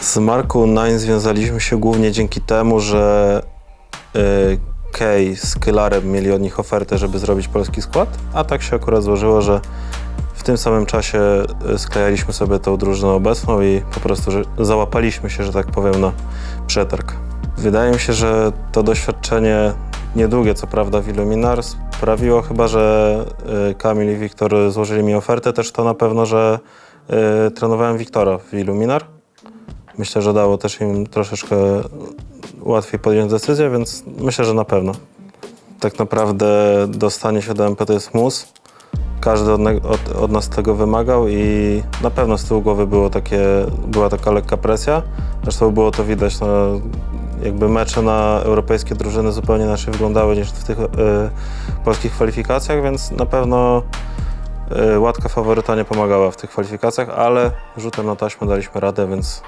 Z Marką Nine związaliśmy się głównie dzięki temu, że y, z Kylarem mieli od nich ofertę, żeby zrobić polski skład, a tak się akurat złożyło, że w tym samym czasie y, sklejaliśmy sobie tą drużynę obecną i po prostu załapaliśmy się, że tak powiem, na przetarg. Wydaje mi się, że to doświadczenie niedługie, co prawda, w Illuminar sprawiło chyba, że y, Kamil i Wiktor złożyli mi ofertę, też to na pewno, że y, trenowałem Wiktora w Illuminar. Myślę, że dało też im troszeczkę łatwiej podjąć decyzję, więc myślę, że na pewno. Tak naprawdę dostanie się do MP to jest mus. Każdy od, od, od nas tego wymagał i na pewno z tyłu głowy było takie, była taka lekka presja. Zresztą było to widać, no, jakby mecze na europejskie drużyny zupełnie inaczej wyglądały niż w tych e, polskich kwalifikacjach, więc na pewno e, łatka faworyta nie pomagała w tych kwalifikacjach, ale rzutem na taśmę daliśmy radę, więc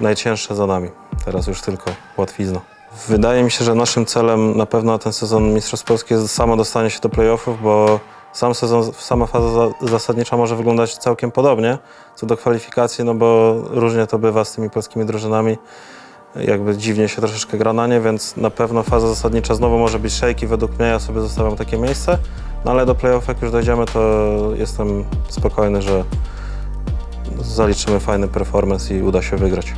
najcięższe za nami. Teraz już tylko łatwizna. Wydaje mi się, że naszym celem na pewno na ten sezon Mistrzostw Polski jest samo dostanie się do playoffów, bo sam sezon, sama faza za- zasadnicza może wyglądać całkiem podobnie co do kwalifikacji, no bo różnie to bywa z tymi polskimi drużynami. Jakby dziwnie się troszeczkę gra na nie, więc na pewno faza zasadnicza znowu może być szejki. Według mnie ja sobie zostawiam takie miejsce, no ale do playoffów jak już dojdziemy, to jestem spokojny, że zaliczymy fajny performance i uda się wygrać.